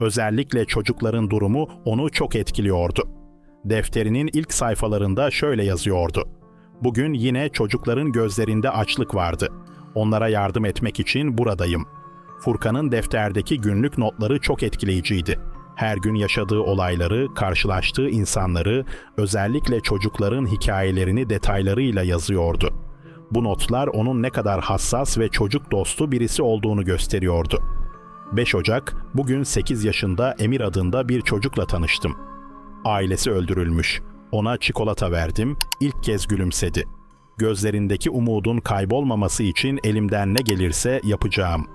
Özellikle çocukların durumu onu çok etkiliyordu. Defterinin ilk sayfalarında şöyle yazıyordu. Bugün yine çocukların gözlerinde açlık vardı. Onlara yardım etmek için buradayım. Furkan'ın defterdeki günlük notları çok etkileyiciydi. Her gün yaşadığı olayları, karşılaştığı insanları, özellikle çocukların hikayelerini detaylarıyla yazıyordu. Bu notlar onun ne kadar hassas ve çocuk dostu birisi olduğunu gösteriyordu. 5 Ocak, bugün 8 yaşında Emir adında bir çocukla tanıştım. Ailesi öldürülmüş. Ona çikolata verdim, ilk kez gülümsedi. Gözlerindeki umudun kaybolmaması için elimden ne gelirse yapacağım.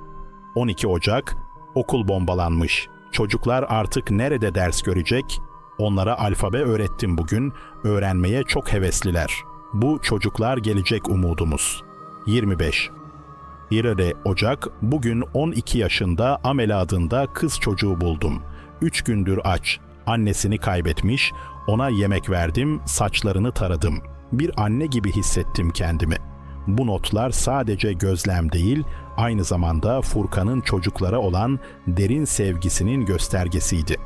12 Ocak, okul bombalanmış. Çocuklar artık nerede ders görecek? Onlara alfabe öğrettim bugün, öğrenmeye çok hevesliler. Bu çocuklar gelecek umudumuz. 25 İrere Ocak, bugün 12 yaşında Amel adında kız çocuğu buldum. 3 gündür aç, annesini kaybetmiş, ona yemek verdim, saçlarını taradım. Bir anne gibi hissettim kendimi. Bu notlar sadece gözlem değil, aynı zamanda Furkan'ın çocuklara olan derin sevgisinin göstergesiydi.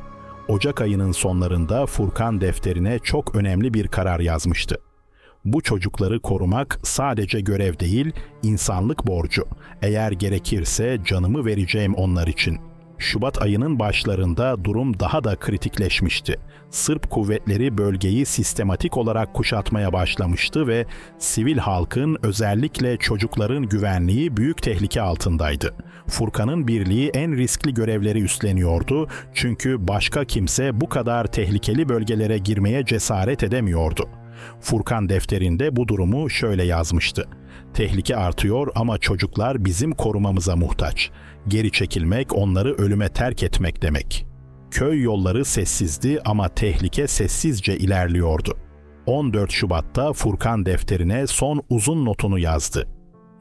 Ocak ayının sonlarında Furkan defterine çok önemli bir karar yazmıştı. Bu çocukları korumak sadece görev değil, insanlık borcu. Eğer gerekirse canımı vereceğim onlar için. Şubat ayının başlarında durum daha da kritikleşmişti. Sırp kuvvetleri bölgeyi sistematik olarak kuşatmaya başlamıştı ve sivil halkın özellikle çocukların güvenliği büyük tehlike altındaydı. Furkan'ın birliği en riskli görevleri üstleniyordu çünkü başka kimse bu kadar tehlikeli bölgelere girmeye cesaret edemiyordu. Furkan defterinde bu durumu şöyle yazmıştı. Tehlike artıyor ama çocuklar bizim korumamıza muhtaç. Geri çekilmek onları ölüme terk etmek demek. Köy yolları sessizdi ama tehlike sessizce ilerliyordu. 14 Şubat'ta Furkan defterine son uzun notunu yazdı.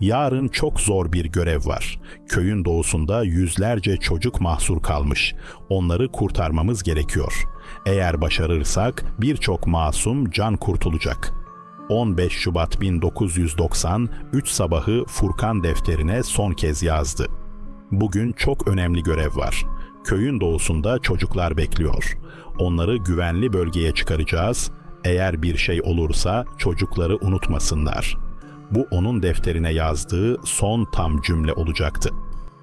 Yarın çok zor bir görev var. Köyün doğusunda yüzlerce çocuk mahsur kalmış. Onları kurtarmamız gerekiyor. Eğer başarırsak birçok masum can kurtulacak. 15 Şubat 1990 3 sabahı Furkan defterine son kez yazdı. Bugün çok önemli görev var. Köyün doğusunda çocuklar bekliyor. Onları güvenli bölgeye çıkaracağız. Eğer bir şey olursa çocukları unutmasınlar. Bu onun defterine yazdığı son tam cümle olacaktı.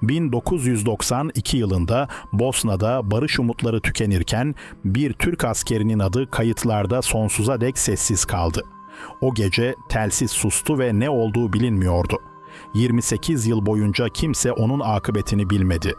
1992 yılında Bosna'da barış umutları tükenirken bir Türk askerinin adı kayıtlarda sonsuza dek sessiz kaldı. O gece telsiz sustu ve ne olduğu bilinmiyordu. 28 yıl boyunca kimse onun akıbetini bilmedi.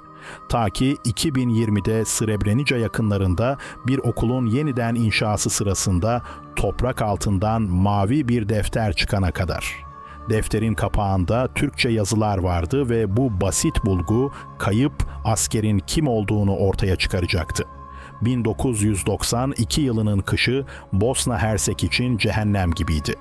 Ta ki 2020'de Srebrenica yakınlarında bir okulun yeniden inşası sırasında toprak altından mavi bir defter çıkana kadar. Defterin kapağında Türkçe yazılar vardı ve bu basit bulgu kayıp askerin kim olduğunu ortaya çıkaracaktı. 1992 yılının kışı Bosna Hersek için cehennem gibiydi.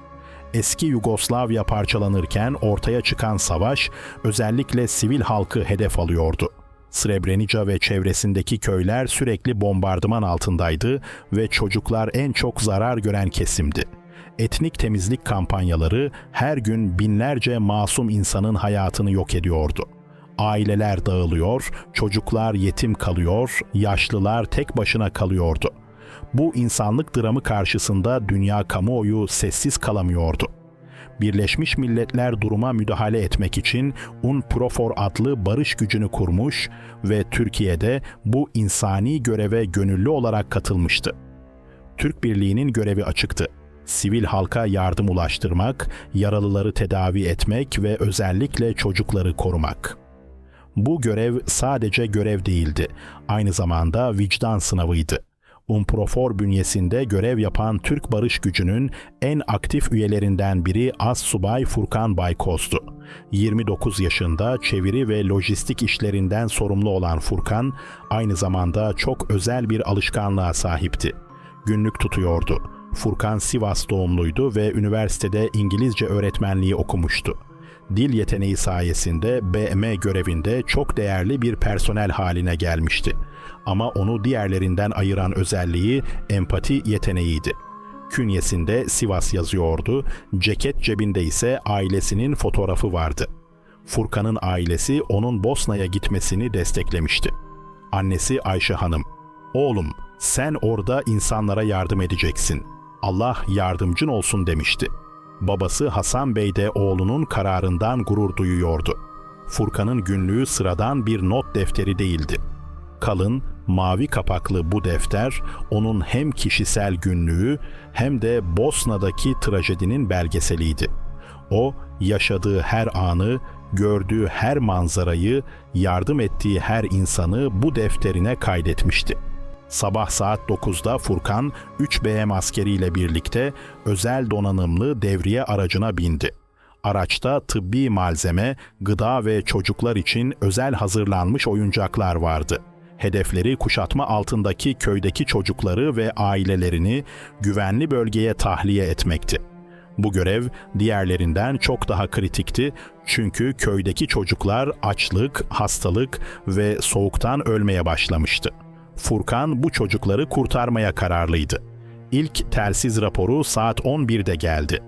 Eski Yugoslavya parçalanırken ortaya çıkan savaş özellikle sivil halkı hedef alıyordu. Srebrenica ve çevresindeki köyler sürekli bombardıman altındaydı ve çocuklar en çok zarar gören kesimdi. Etnik temizlik kampanyaları her gün binlerce masum insanın hayatını yok ediyordu. Aileler dağılıyor, çocuklar yetim kalıyor, yaşlılar tek başına kalıyordu. Bu insanlık dramı karşısında dünya kamuoyu sessiz kalamıyordu. Birleşmiş Milletler duruma müdahale etmek için UNPROFOR adlı barış gücünü kurmuş ve Türkiye'de bu insani göreve gönüllü olarak katılmıştı. Türk Birliği'nin görevi açıktı. Sivil halka yardım ulaştırmak, yaralıları tedavi etmek ve özellikle çocukları korumak. Bu görev sadece görev değildi, aynı zamanda vicdan sınavıydı. UNPROFOR bünyesinde görev yapan Türk Barış Gücü'nün en aktif üyelerinden biri Assubay Furkan Baykoz'du. 29 yaşında çeviri ve lojistik işlerinden sorumlu olan Furkan, aynı zamanda çok özel bir alışkanlığa sahipti. Günlük tutuyordu. Furkan Sivas doğumluydu ve üniversitede İngilizce öğretmenliği okumuştu. Dil yeteneği sayesinde BM görevinde çok değerli bir personel haline gelmişti. Ama onu diğerlerinden ayıran özelliği empati yeteneğiydi. Künyesinde Sivas yazıyordu, ceket cebinde ise ailesinin fotoğrafı vardı. Furkan'ın ailesi onun Bosna'ya gitmesini desteklemişti. Annesi Ayşe Hanım, "Oğlum, sen orada insanlara yardım edeceksin. Allah yardımcın olsun." demişti. Babası Hasan Bey de oğlunun kararından gurur duyuyordu. Furkan'ın günlüğü sıradan bir not defteri değildi. Kalın, mavi kapaklı bu defter onun hem kişisel günlüğü hem de Bosna'daki trajedinin belgeseliydi. O yaşadığı her anı, gördüğü her manzarayı, yardım ettiği her insanı bu defterine kaydetmişti. Sabah saat 9'da Furkan 3 BM askeriyle birlikte özel donanımlı devriye aracına bindi. Araçta tıbbi malzeme, gıda ve çocuklar için özel hazırlanmış oyuncaklar vardı. Hedefleri kuşatma altındaki köydeki çocukları ve ailelerini güvenli bölgeye tahliye etmekti. Bu görev diğerlerinden çok daha kritikti çünkü köydeki çocuklar açlık, hastalık ve soğuktan ölmeye başlamıştı. Furkan bu çocukları kurtarmaya kararlıydı. İlk telsiz raporu saat 11'de geldi.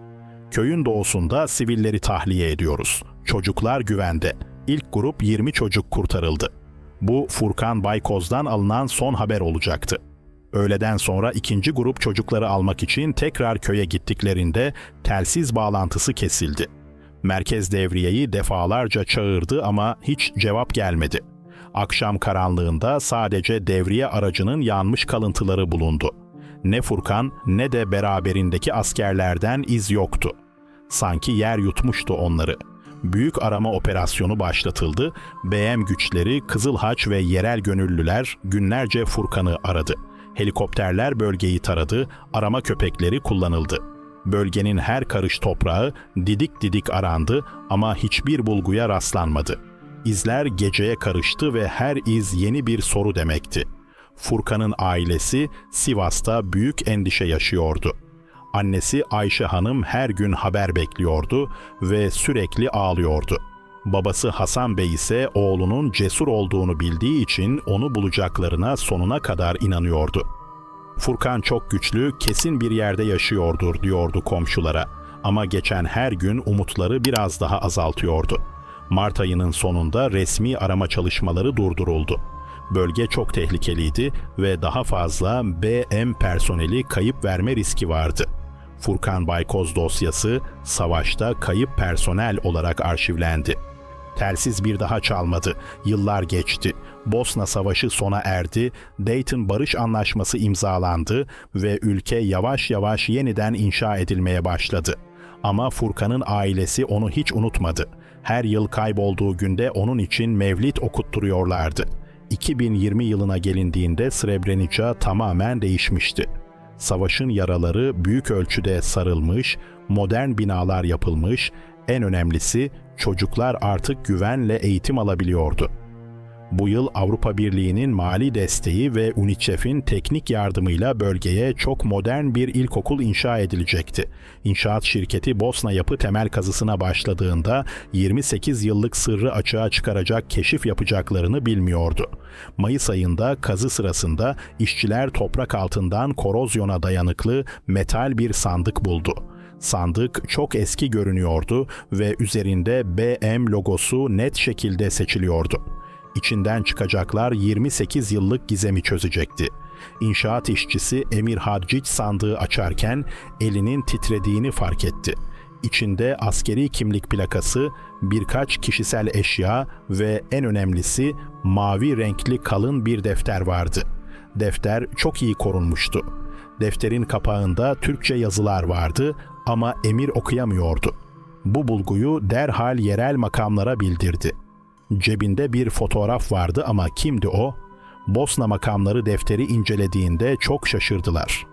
Köyün doğusunda sivilleri tahliye ediyoruz. Çocuklar güvende. İlk grup 20 çocuk kurtarıldı. Bu Furkan Baykoz'dan alınan son haber olacaktı. Öğleden sonra ikinci grup çocukları almak için tekrar köye gittiklerinde telsiz bağlantısı kesildi. Merkez devriyeyi defalarca çağırdı ama hiç cevap gelmedi. Akşam karanlığında sadece devriye aracının yanmış kalıntıları bulundu. Ne Furkan ne de beraberindeki askerlerden iz yoktu. Sanki yer yutmuştu onları. Büyük arama operasyonu başlatıldı. BM güçleri, Kızıl Haç ve yerel gönüllüler günlerce Furkan'ı aradı. Helikopterler bölgeyi taradı, arama köpekleri kullanıldı. Bölgenin her karış toprağı didik didik arandı ama hiçbir bulguya rastlanmadı. İzler geceye karıştı ve her iz yeni bir soru demekti. Furkan'ın ailesi Sivas'ta büyük endişe yaşıyordu. Annesi Ayşe Hanım her gün haber bekliyordu ve sürekli ağlıyordu. Babası Hasan Bey ise oğlunun cesur olduğunu bildiği için onu bulacaklarına sonuna kadar inanıyordu. Furkan çok güçlü, kesin bir yerde yaşıyordur diyordu komşulara. Ama geçen her gün umutları biraz daha azaltıyordu. Mart ayının sonunda resmi arama çalışmaları durduruldu. Bölge çok tehlikeliydi ve daha fazla BM personeli kayıp verme riski vardı. Furkan Baykoz dosyası savaşta kayıp personel olarak arşivlendi. Telsiz bir daha çalmadı. Yıllar geçti. Bosna Savaşı sona erdi, Dayton Barış Anlaşması imzalandı ve ülke yavaş yavaş yeniden inşa edilmeye başladı. Ama Furkan'ın ailesi onu hiç unutmadı. Her yıl kaybolduğu günde onun için mevlit okutturuyorlardı. 2020 yılına gelindiğinde Srebrenica tamamen değişmişti. Savaşın yaraları büyük ölçüde sarılmış, modern binalar yapılmış, en önemlisi çocuklar artık güvenle eğitim alabiliyordu. Bu yıl Avrupa Birliği'nin mali desteği ve UNICEF'in teknik yardımıyla bölgeye çok modern bir ilkokul inşa edilecekti. İnşaat şirketi Bosna Yapı temel kazısına başladığında 28 yıllık sırrı açığa çıkaracak keşif yapacaklarını bilmiyordu. Mayıs ayında kazı sırasında işçiler toprak altından korozyona dayanıklı metal bir sandık buldu. Sandık çok eski görünüyordu ve üzerinde BM logosu net şekilde seçiliyordu. İçinden çıkacaklar 28 yıllık gizemi çözecekti. İnşaat işçisi Emir Hadcic sandığı açarken elinin titrediğini fark etti. İçinde askeri kimlik plakası, birkaç kişisel eşya ve en önemlisi mavi renkli kalın bir defter vardı. Defter çok iyi korunmuştu. Defterin kapağında Türkçe yazılar vardı ama Emir okuyamıyordu. Bu bulguyu derhal yerel makamlara bildirdi. Cebinde bir fotoğraf vardı ama kimdi o? Bosna makamları defteri incelediğinde çok şaşırdılar.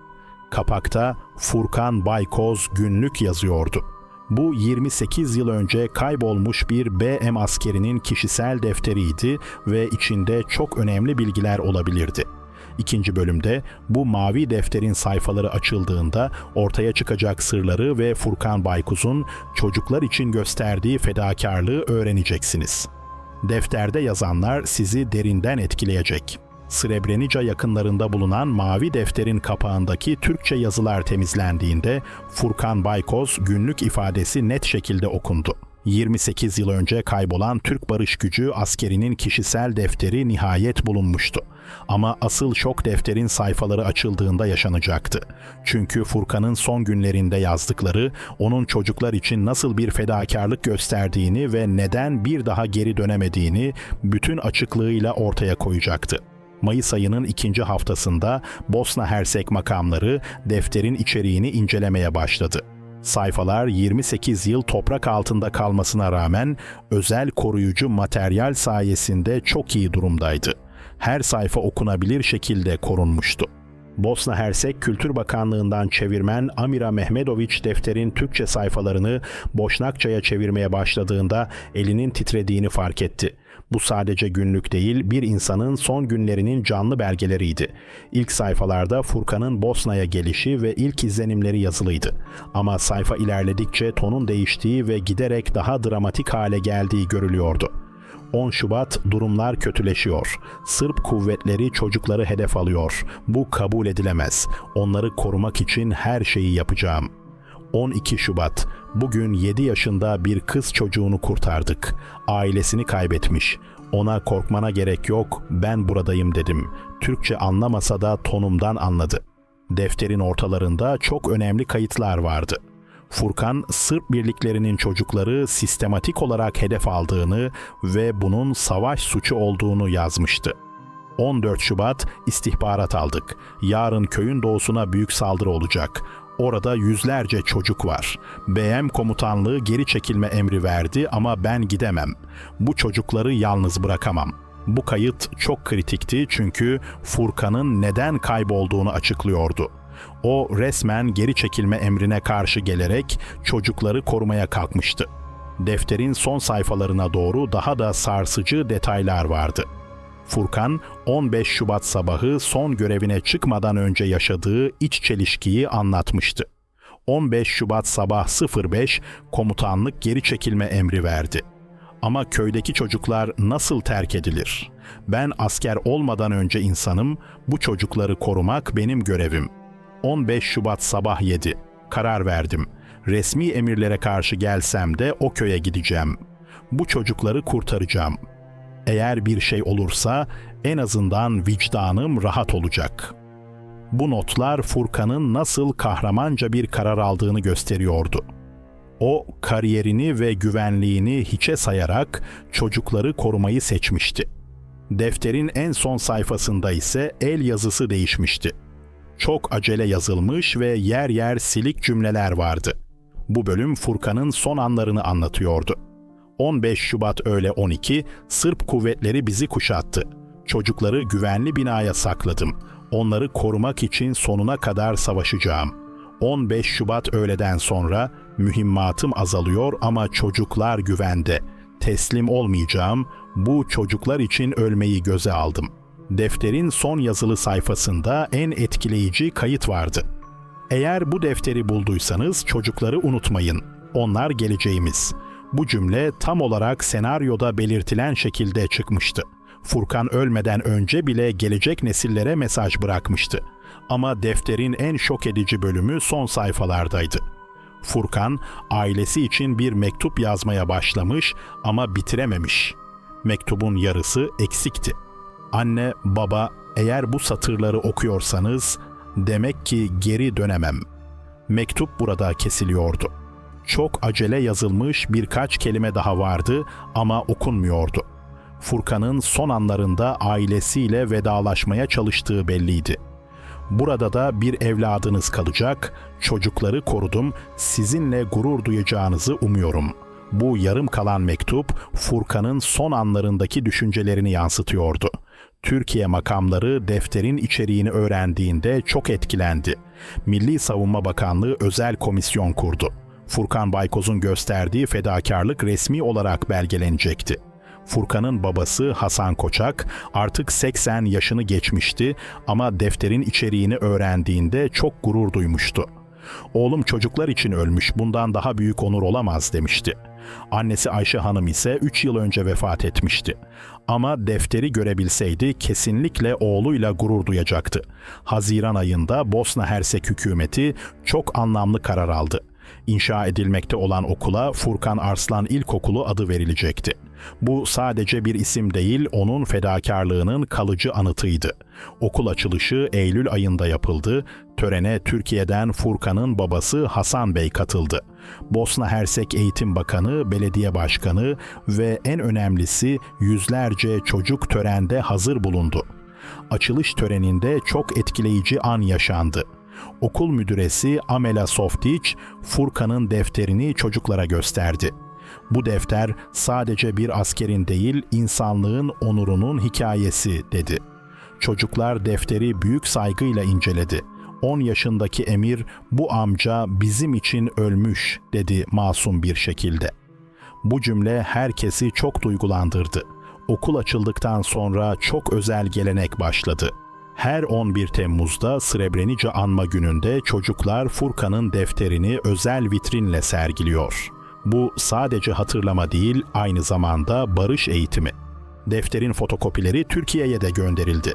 Kapakta Furkan Baykoz günlük yazıyordu. Bu 28 yıl önce kaybolmuş bir BM askerinin kişisel defteriydi ve içinde çok önemli bilgiler olabilirdi. İkinci bölümde bu mavi defterin sayfaları açıldığında ortaya çıkacak sırları ve Furkan Baykuz'un çocuklar için gösterdiği fedakarlığı öğreneceksiniz. Defterde yazanlar sizi derinden etkileyecek. Srebrenica yakınlarında bulunan mavi defterin kapağındaki Türkçe yazılar temizlendiğinde Furkan Baykoz günlük ifadesi net şekilde okundu. 28 yıl önce kaybolan Türk Barış Gücü askerinin kişisel defteri nihayet bulunmuştu. Ama asıl şok defterin sayfaları açıldığında yaşanacaktı. Çünkü Furkan'ın son günlerinde yazdıkları onun çocuklar için nasıl bir fedakarlık gösterdiğini ve neden bir daha geri dönemediğini bütün açıklığıyla ortaya koyacaktı. Mayıs ayının ikinci haftasında Bosna Hersek makamları defterin içeriğini incelemeye başladı. Sayfalar 28 yıl toprak altında kalmasına rağmen özel koruyucu materyal sayesinde çok iyi durumdaydı. Her sayfa okunabilir şekilde korunmuştu. Bosna Hersek Kültür Bakanlığı'ndan çevirmen Amira Mehmedoviç defterin Türkçe sayfalarını Boşnakça'ya çevirmeye başladığında elinin titrediğini fark etti. Bu sadece günlük değil, bir insanın son günlerinin canlı belgeleriydi. İlk sayfalarda Furkan'ın Bosna'ya gelişi ve ilk izlenimleri yazılıydı. Ama sayfa ilerledikçe tonun değiştiği ve giderek daha dramatik hale geldiği görülüyordu. 10 Şubat durumlar kötüleşiyor. Sırp kuvvetleri çocukları hedef alıyor. Bu kabul edilemez. Onları korumak için her şeyi yapacağım. 12 Şubat bugün 7 yaşında bir kız çocuğunu kurtardık. Ailesini kaybetmiş. Ona korkmana gerek yok. Ben buradayım dedim. Türkçe anlamasa da tonumdan anladı. Defterin ortalarında çok önemli kayıtlar vardı. Furkan, Sırp birliklerinin çocukları sistematik olarak hedef aldığını ve bunun savaş suçu olduğunu yazmıştı. 14 Şubat istihbarat aldık. Yarın köyün doğusuna büyük saldırı olacak. Orada yüzlerce çocuk var. BM komutanlığı geri çekilme emri verdi ama ben gidemem. Bu çocukları yalnız bırakamam. Bu kayıt çok kritikti çünkü Furkan'ın neden kaybolduğunu açıklıyordu. O resmen geri çekilme emrine karşı gelerek çocukları korumaya kalkmıştı. Defterin son sayfalarına doğru daha da sarsıcı detaylar vardı. Furkan 15 Şubat sabahı son görevine çıkmadan önce yaşadığı iç çelişkiyi anlatmıştı. 15 Şubat sabah 05 komutanlık geri çekilme emri verdi. Ama köydeki çocuklar nasıl terk edilir? Ben asker olmadan önce insanım, bu çocukları korumak benim görevim. 15 Şubat sabah 7. Karar verdim. Resmi emirlere karşı gelsem de o köye gideceğim. Bu çocukları kurtaracağım. Eğer bir şey olursa en azından vicdanım rahat olacak. Bu notlar Furkan'ın nasıl kahramanca bir karar aldığını gösteriyordu. O kariyerini ve güvenliğini hiçe sayarak çocukları korumayı seçmişti. Defterin en son sayfasında ise el yazısı değişmişti. Çok acele yazılmış ve yer yer silik cümleler vardı. Bu bölüm Furkan'ın son anlarını anlatıyordu. 15 Şubat öğle 12 Sırp kuvvetleri bizi kuşattı. Çocukları güvenli binaya sakladım. Onları korumak için sonuna kadar savaşacağım. 15 Şubat öğleden sonra mühimmatım azalıyor ama çocuklar güvende. Teslim olmayacağım. Bu çocuklar için ölmeyi göze aldım. Defterin son yazılı sayfasında en etkileyici kayıt vardı. Eğer bu defteri bulduysanız çocukları unutmayın. Onlar geleceğimiz. Bu cümle tam olarak senaryoda belirtilen şekilde çıkmıştı. Furkan ölmeden önce bile gelecek nesillere mesaj bırakmıştı. Ama defterin en şok edici bölümü son sayfalardaydı. Furkan ailesi için bir mektup yazmaya başlamış ama bitirememiş. Mektubun yarısı eksikti. Anne, baba, eğer bu satırları okuyorsanız demek ki geri dönemem. Mektup burada kesiliyordu. Çok acele yazılmış birkaç kelime daha vardı ama okunmuyordu. Furkan'ın son anlarında ailesiyle vedalaşmaya çalıştığı belliydi. Burada da bir evladınız kalacak, çocukları korudum, sizinle gurur duyacağınızı umuyorum. Bu yarım kalan mektup Furkan'ın son anlarındaki düşüncelerini yansıtıyordu. Türkiye makamları defterin içeriğini öğrendiğinde çok etkilendi. Milli Savunma Bakanlığı özel komisyon kurdu. Furkan Baykoz'un gösterdiği fedakarlık resmi olarak belgelenecekti. Furkan'ın babası Hasan Koçak artık 80 yaşını geçmişti ama defterin içeriğini öğrendiğinde çok gurur duymuştu. Oğlum çocuklar için ölmüş, bundan daha büyük onur olamaz demişti. Annesi Ayşe Hanım ise 3 yıl önce vefat etmişti. Ama defteri görebilseydi kesinlikle oğluyla gurur duyacaktı. Haziran ayında Bosna Hersek hükümeti çok anlamlı karar aldı. İnşa edilmekte olan okula Furkan Arslan İlkokulu adı verilecekti. Bu sadece bir isim değil, onun fedakarlığının kalıcı anıtıydı. Okul açılışı Eylül ayında yapıldı. Törene Türkiye'den Furkan'ın babası Hasan Bey katıldı. Bosna Hersek Eğitim Bakanı, belediye başkanı ve en önemlisi yüzlerce çocuk törende hazır bulundu. Açılış töreninde çok etkileyici an yaşandı. Okul müdüresi Amela Softic, Furkan'ın defterini çocuklara gösterdi. Bu defter sadece bir askerin değil, insanlığın onurunun hikayesi dedi. Çocuklar defteri büyük saygıyla inceledi. 10 yaşındaki Emir, bu amca bizim için ölmüş dedi masum bir şekilde. Bu cümle herkesi çok duygulandırdı. Okul açıldıktan sonra çok özel gelenek başladı. Her 11 Temmuz'da Srebrenica anma gününde çocuklar Furkan'ın defterini özel vitrinle sergiliyor. Bu sadece hatırlama değil, aynı zamanda barış eğitimi. Defterin fotokopileri Türkiye'ye de gönderildi.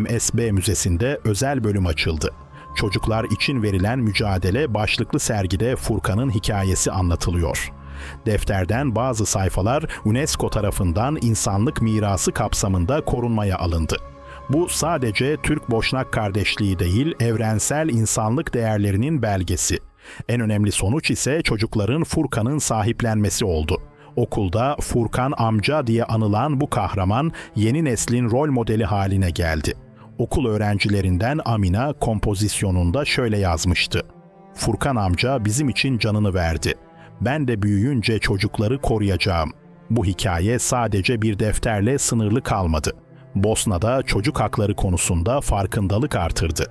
MSB Müzesi'nde özel bölüm açıldı. Çocuklar için verilen mücadele başlıklı sergide Furkan'ın hikayesi anlatılıyor. Defterden bazı sayfalar UNESCO tarafından insanlık mirası kapsamında korunmaya alındı. Bu sadece Türk-Boşnak kardeşliği değil, evrensel insanlık değerlerinin belgesi. En önemli sonuç ise çocukların Furkan'ın sahiplenmesi oldu. Okulda Furkan amca diye anılan bu kahraman yeni neslin rol modeli haline geldi. Okul öğrencilerinden Amina kompozisyonunda şöyle yazmıştı. Furkan amca bizim için canını verdi. Ben de büyüyünce çocukları koruyacağım. Bu hikaye sadece bir defterle sınırlı kalmadı. Bosna'da çocuk hakları konusunda farkındalık artırdı.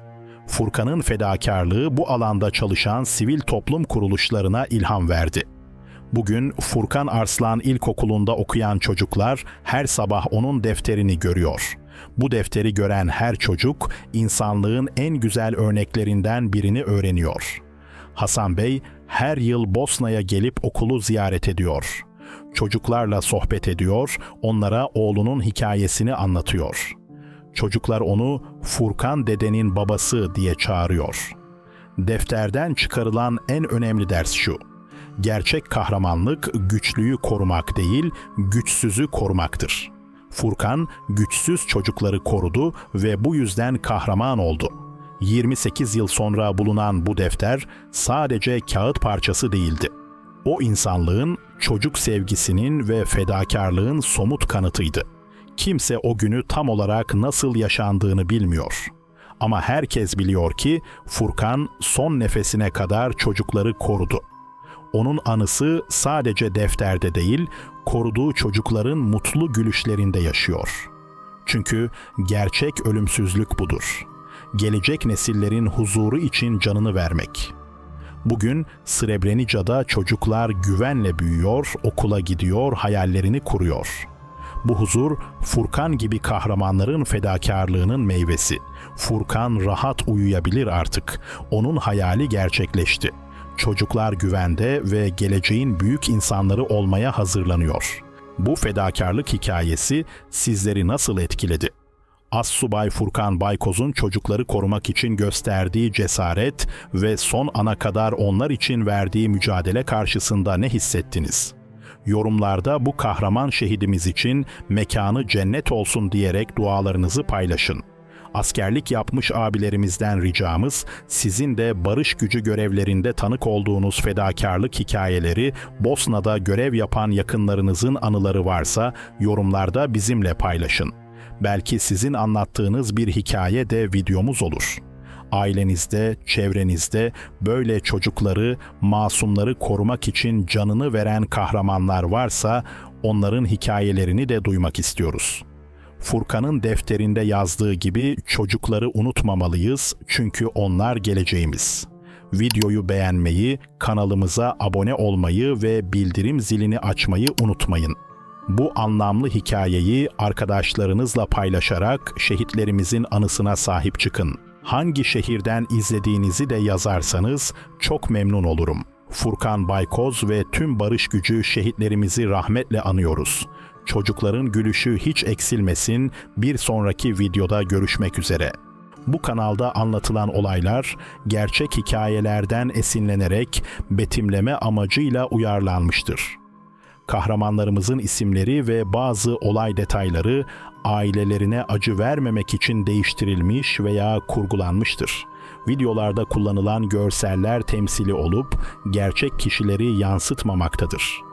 Furkan'ın fedakarlığı bu alanda çalışan sivil toplum kuruluşlarına ilham verdi. Bugün Furkan Arslan İlkokulu'nda okuyan çocuklar her sabah onun defterini görüyor. Bu defteri gören her çocuk insanlığın en güzel örneklerinden birini öğreniyor. Hasan Bey her yıl Bosna'ya gelip okulu ziyaret ediyor. Çocuklarla sohbet ediyor, onlara oğlunun hikayesini anlatıyor. Çocuklar onu Furkan dedenin babası diye çağırıyor. Defterden çıkarılan en önemli ders şu. Gerçek kahramanlık güçlüyü korumak değil, güçsüzü korumaktır. Furkan güçsüz çocukları korudu ve bu yüzden kahraman oldu. 28 yıl sonra bulunan bu defter sadece kağıt parçası değildi. O insanlığın çocuk sevgisinin ve fedakarlığın somut kanıtıydı. Kimse o günü tam olarak nasıl yaşandığını bilmiyor. Ama herkes biliyor ki Furkan son nefesine kadar çocukları korudu. Onun anısı sadece defterde değil, koruduğu çocukların mutlu gülüşlerinde yaşıyor. Çünkü gerçek ölümsüzlük budur. Gelecek nesillerin huzuru için canını vermek. Bugün Srebrenica'da çocuklar güvenle büyüyor, okula gidiyor, hayallerini kuruyor. Bu huzur Furkan gibi kahramanların fedakarlığının meyvesi. Furkan rahat uyuyabilir artık. Onun hayali gerçekleşti. Çocuklar güvende ve geleceğin büyük insanları olmaya hazırlanıyor. Bu fedakarlık hikayesi sizleri nasıl etkiledi? Assubay Furkan Baykoz'un çocukları korumak için gösterdiği cesaret ve son ana kadar onlar için verdiği mücadele karşısında ne hissettiniz? Yorumlarda bu kahraman şehidimiz için mekanı cennet olsun diyerek dualarınızı paylaşın. Askerlik yapmış abilerimizden ricamız sizin de barış gücü görevlerinde tanık olduğunuz fedakarlık hikayeleri, Bosna'da görev yapan yakınlarınızın anıları varsa yorumlarda bizimle paylaşın. Belki sizin anlattığınız bir hikaye de videomuz olur. Ailenizde, çevrenizde böyle çocukları, masumları korumak için canını veren kahramanlar varsa onların hikayelerini de duymak istiyoruz. Furkan'ın defterinde yazdığı gibi çocukları unutmamalıyız çünkü onlar geleceğimiz. Videoyu beğenmeyi, kanalımıza abone olmayı ve bildirim zilini açmayı unutmayın. Bu anlamlı hikayeyi arkadaşlarınızla paylaşarak şehitlerimizin anısına sahip çıkın. Hangi şehirden izlediğinizi de yazarsanız çok memnun olurum. Furkan Baykoz ve tüm barış gücü şehitlerimizi rahmetle anıyoruz. Çocukların gülüşü hiç eksilmesin. Bir sonraki videoda görüşmek üzere. Bu kanalda anlatılan olaylar gerçek hikayelerden esinlenerek betimleme amacıyla uyarlanmıştır. Kahramanlarımızın isimleri ve bazı olay detayları ailelerine acı vermemek için değiştirilmiş veya kurgulanmıştır. Videolarda kullanılan görseller temsili olup gerçek kişileri yansıtmamaktadır.